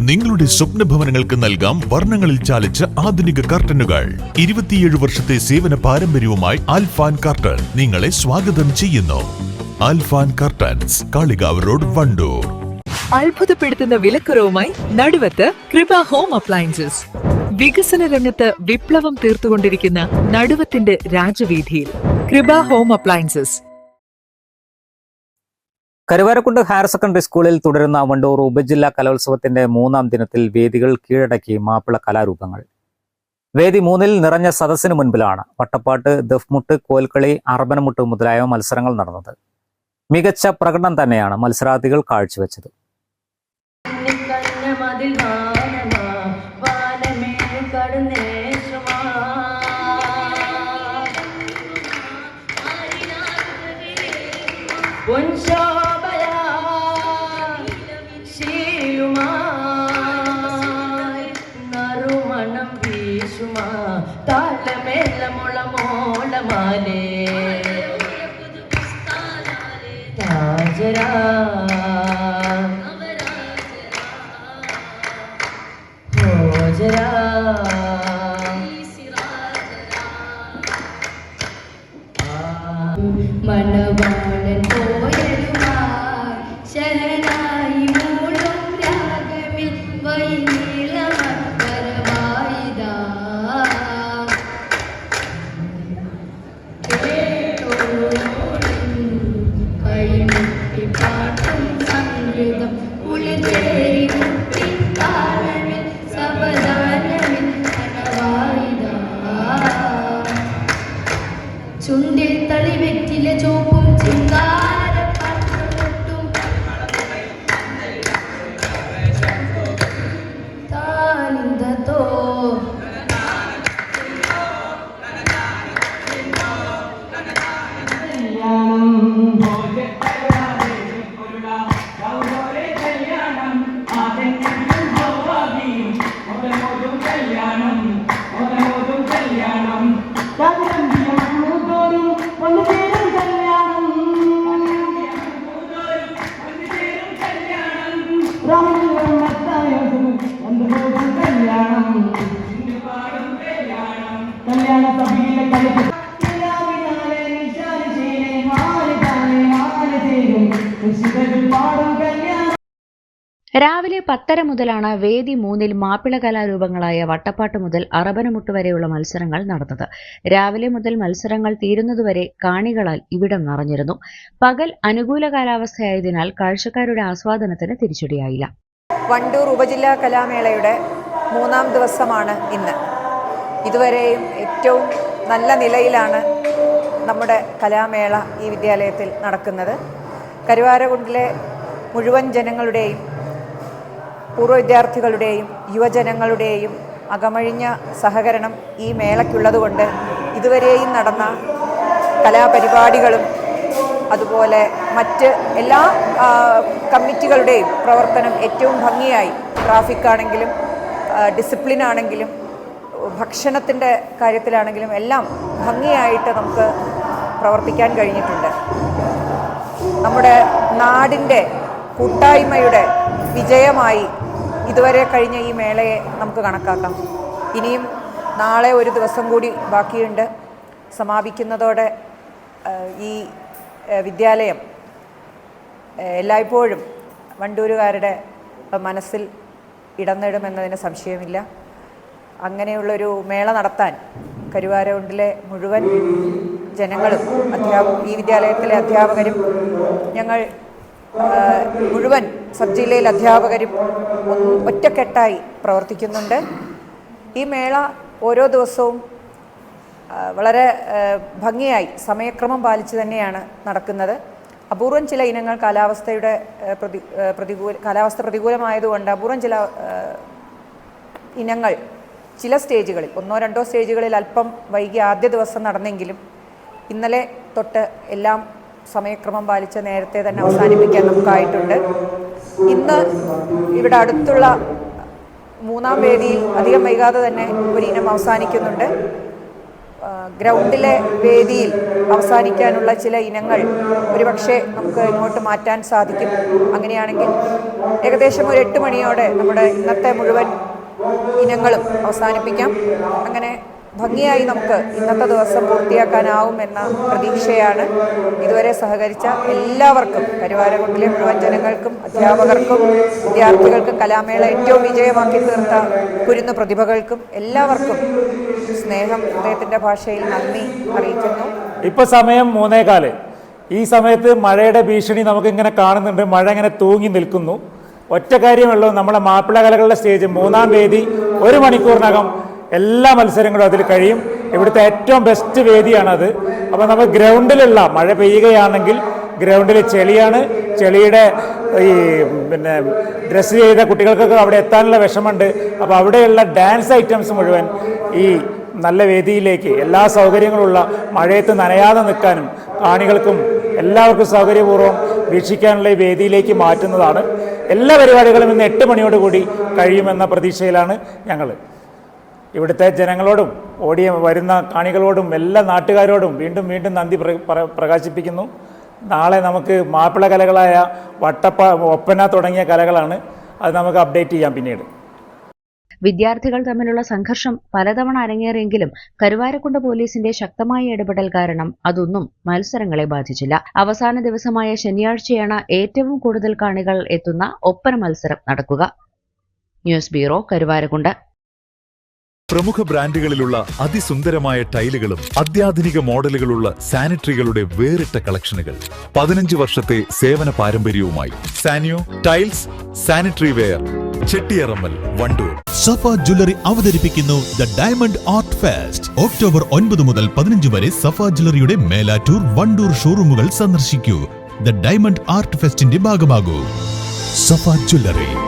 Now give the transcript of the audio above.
നിങ്ങളുടെ സ്വപ്ന ഭവനങ്ങൾക്ക് നൽകാം വർണങ്ങളിൽ ചാലിച്ച ആധുനിക കർട്ടനുകൾ. ഇരുപത്തിയേഴ് വർഷത്തെ സേവന പാരമ്പര്യവുമായി ആൽഫാൻ കർട്ടൻ നിങ്ങളെ സ്വാഗതം ചെയ്യുന്നു. Alfan curtains Kalikavu road Wandoor. അത്ഭുതപ്പെടുത്തുന്ന വിലക്കുറവുമായി നടുവത്ത് കൃപ ഹോം അപ്ലയൻസസ്. വികസന രംഗത്ത് വിപ്ലവം തീർത്തുകൊണ്ടിരിക്കുന്ന നടുവത്തിന്റെ രാജവീതിയിൽ Krupa home appliances. Karuvarakundu higher secondary സ്കൂളിൽ തുടരുന്ന വണ്ടൂർ ഉപജില്ലാ കലോത്സവത്തിന്റെ മൂന്നാം ദിനത്തിൽ വേദികൾ കീഴടക്കി മാപ്പിള കലാരൂപങ്ങൾ. വേദി മൂന്നിൽ നിറഞ്ഞ സദസ്സിന് മുൻപിലാണ് വട്ടപ്പാട്ട് ദഫ്മുട്ട് കോൽക്കളി അർബനമുട്ട് മുതലായ മത്സരങ്ങൾ നടന്നത്. മികച്ച പ്രകടനം തന്നെയാണ് മത്സരാർത്ഥികൾ കാഴ്ചവെച്ചത്. One വാനമാ മോളമാലേ താജരാ ഹോജരാ മണവാളൻ കല്യാണ. സഭയിലെ കളിപ്പ് രാവിലെ പത്തര മുതലാണ് വേദി മൂന്നിൽ മാപ്പിള കലാരൂപങ്ങളായ വട്ടപ്പാട്ട് മുതൽ അറബനമുട്ട് വരെയുള്ള മത്സരങ്ങൾ നടന്നത്. രാവിലെ മുതൽ മത്സരങ്ങൾ തീരുന്നതുവരെ കാണികളാൽ ഇവിടം നിറഞ്ഞിരുന്നു. പകൽ അനുകൂല കാലാവസ്ഥയായതിനാൽ കാഴ്ചക്കാരുടെ ആസ്വാദനത്തിന് തിരിച്ചടിയായില്ല. വണ്ടൂർ ഉപജില്ലാ കലാമേളയുടെ മൂന്നാം ദിവസമാണ് ഇന്ന്. ഇതുവരെയും ഏറ്റവും നല്ല നിലയിലാണ് നമ്മുടെ കലാമേള ഈ വിദ്യാലയത്തിൽ നടക്കുന്നത്. കരുവാരകുണ്ടിലെ മുഴുവൻ ജനങ്ങളുടെയും പൂർവ വിദ്യാർത്ഥികളുടെയും യുവജനങ്ങളുടെയും അകമഴിഞ്ഞ സഹകരണം ഈ മേളയ്ക്കുള്ളതുകൊണ്ട് ഇതുവരെയും നടന്ന കലാപരിപാടികളും അതുപോലെ മറ്റ് എല്ലാ കമ്മിറ്റികളുടെയും പ്രവർത്തനം ഏറ്റവും ഭംഗിയായി. ട്രാഫിക് ആണെങ്കിലും ഡിസിപ്ലിൻ ആണെങ്കിലും ഭക്ഷണത്തിന്റെ കാര്യത്തിലാണെങ്കിലും എല്ലാം ഭംഗിയായിട്ട് നമുക്ക് പ്രവർത്തിക്കാൻ കഴിഞ്ഞിട്ടുണ്ട്. നമ്മുടെ നാടിന്റെ കൂട്ടായ്മയുടെ വിജയമായി ഇതുവരെ കഴിഞ്ഞ ഈ മേളയെ നമുക്ക് കണക്കാക്കാം. ഇനിയും നാളെ ഒരു ദിവസം കൂടി ബാക്കിയുണ്ട്. സമാപിക്കുന്നതോടെ ഈ വിദ്യാലയം എല്ലായ്പ്പോഴും വണ്ടൂരുകാരുടെ മനസ്സിൽ ഇടം നേടുമെന്നതിന് സംശയമില്ല. അങ്ങനെയുള്ളൊരു മേള നടത്താൻ കരുവാരകുണ്ടിലെ മുഴുവൻ ജനങ്ങളും അധ്യാപ ഈ വിദ്യാലയത്തിലെ അധ്യാപകരും ഞങ്ങൾ മുഴുവൻ സബ് ജില്ലയിൽ അധ്യാപകരും ഒറ്റക്കെട്ടായി പ്രവർത്തിക്കുന്നുണ്ട്. ഈ മേള ഓരോ ദിവസവും വളരെ ഭംഗിയായി സമയക്രമം പാലിച്ച് തന്നെയാണ് നടക്കുന്നത്. അപൂർവം ചില ഇനങ്ങൾ കാലാവസ്ഥയുടെ പ്രതി പ്രതികൂല കാലാവസ്ഥ പ്രതികൂലമായതുകൊണ്ട് അപൂർവം ചില ഇനങ്ങൾ ചില സ്റ്റേജുകളിൽ ഒന്നോ രണ്ടോ സ്റ്റേജുകളിൽ അല്പം വൈകി ആദ്യ ദിവസം നടന്നെങ്കിലും ഇന്നലെ തൊട്ട് എല്ലാം സമയക്രമം പാലിച്ച് നേരത്തെ തന്നെ അവസാനിപ്പിക്കാൻ നമുക്കായിട്ടുണ്ട്. ഇന്ന് ഇവിടെ അടുത്തുള്ള മൂന്നാം വേദിയിൽ അധികം വൈകാതെ തന്നെ ഒരിനം അവസാനിക്കുന്നുണ്ട്. ഗ്രൗണ്ടിലെ വേദിയിൽ അവസാനിക്കാനുള്ള ചില ഇനങ്ങൾ ഒരുപക്ഷെ നമുക്ക് ഇങ്ങോട്ട് മാറ്റാൻ സാധിക്കും. അങ്ങനെയാണെങ്കിൽ ഏകദേശം ഒരു എട്ട് മണിയോടെ നമ്മുടെ ഇന്നത്തെ മുഴുവൻ ഇനങ്ങളും അവസാനിപ്പിക്കാം. അങ്ങനെ ഭംഗിയായി നമുക്ക് ഇന്നത്തെ ദിവസം പൂർത്തിയാക്കാനാവുമെന്ന പ്രതീക്ഷയാണ് ഇതുവരെ സഹകരിച്ച എല്ലാവർക്കും കരുവാരകുണ്ടിലെ മുഴുവൻ ജനങ്ങൾക്കും അധ്യാപകർക്കും വിദ്യാർത്ഥികൾക്കും കലാമേള ഏറ്റവും വിജയമാക്കി തീർത്ത കുരുന്ന് പ്രതിഭകൾക്കും എല്ലാവർക്കും സ്നേഹം ഹൃദയത്തിന്റെ ഭാഷയിൽ നന്ദി അറിയിക്കുന്നു. ഇപ്പൊ സമയം മൂന്നേകാൽ. ഈ സമയത്ത് മഴയുടെ ഭീഷണി നമുക്കിങ്ങനെ കാണുന്നുണ്ട്. മഴ ഇങ്ങനെ തൂങ്ങി നിൽക്കുന്നു. ഒറ്റ കാര്യമുള്ളൂ നമ്മുടെ മാപ്പിള കലകളുടെ സ്റ്റേജ് മൂന്നാം തീയതി ഒരു മണിക്കൂറിനകം എല്ലാ മത്സരങ്ങളും അതിൽ കഴിയും. ഇവിടുത്തെ ഏറ്റവും ബെസ്റ്റ് വേദിയാണത്. അപ്പോൾ നമ്മൾ ഗ്രൗണ്ടിലുള്ള മഴ പെയ്യുകയാണെങ്കിൽ ഗ്രൗണ്ടിൽ ചെളിയാണ്. ചെളിയുടെ ഈ പിന്നെ ഡ്രസ്സ് ചെയ്ത കുട്ടികൾക്കൊക്കെ അവിടെ എത്താനുള്ള വിഷമമുണ്ട്. അപ്പോൾ അവിടെയുള്ള ഡാൻസ് ഐറ്റംസ് മുഴുവൻ ഈ നല്ല വേദിയിലേക്ക് എല്ലാ സൗകര്യങ്ങളുള്ള മഴയത്ത് നനയാതെ നിൽക്കാനും കാണികൾക്കും എല്ലാവർക്കും സൗകര്യപൂർവം വീക്ഷിക്കാനുള്ള ഈ വേദിയിലേക്ക് മാറ്റുന്നതാണ്. എല്ലാ പരിപാടികളും ഇന്ന് എട്ട് മണിയോടുകൂടി കഴിയുമെന്ന പ്രതീക്ഷയിലാണ് ഞങ്ങൾ ഇവിടുത്തെ ജനങ്ങളോടും ഓടിയ വരുന്ന കാണികളോടും എല്ലാ നാട്ടുകാരോടും വീണ്ടും വീണ്ടും നന്ദി പ്ര- പ്ര- പ്രകാശിപ്പിക്കുന്നു. നാളെ നമുക്ക് മാപ്പിള കലകളായ വട്ടപ്പ ഒപ്പന തുടങ്ങിയ കലകളാണ് അത് നമുക്ക് അപ്ഡേറ്റ് ചെയ്യാം പിന്നീട്. വിദ്യാർത്ഥികൾ തമ്മിലുള്ള സംഘർഷം പലതവണ അരങ്ങേറിയെങ്കിലും കരുവാരക്കുണ്ട് പോലീസിന്റെ ശക്തമായ ഇടപെടൽ കാരണം അതൊന്നും മത്സരങ്ങളെ ബാധിച്ചില്ല. അവസാന ദിവസമായ ശനിയാഴ്ചയാണ് ഏറ്റവും കൂടുതൽ കാണികൾ എത്തുന്ന ഒപ്പന മത്സരം നടക്കുക. News bureau Karuvarakundu. പ്രമുഖ ബ്രാൻഡുകളിലുള്ള അതിസുന്ദരമായ ടൈലുകളും അത്യാധുനിക മോഡലുകളുള്ള സാനിറ്ററികളുടെ വേറിട്ട കളക്ഷനുകൾ. പതിനഞ്ച് വർഷത്തെ സേവന പാരമ്പര്യവുമായി Sanio tiles sanitary ware Chettiyarammal Wandoor. Safa jewellery അവതരിപ്പിക്കുന്നു the diamond art fest. October ഒൻപത് മുതൽ പതിനഞ്ച് വരെ സഫ ജ്വല്ലറിയുടെ മേലാറ്റൂർ വണ്ടൂർ ഷോറൂമുകൾ സന്ദർശിക്കൂ. ദ ഡയമണ്ട് ആർട്ട് ഫെസ്റ്റിന്റെ ഭാഗമാകൂ. സഫ ജ്വല്ലറി.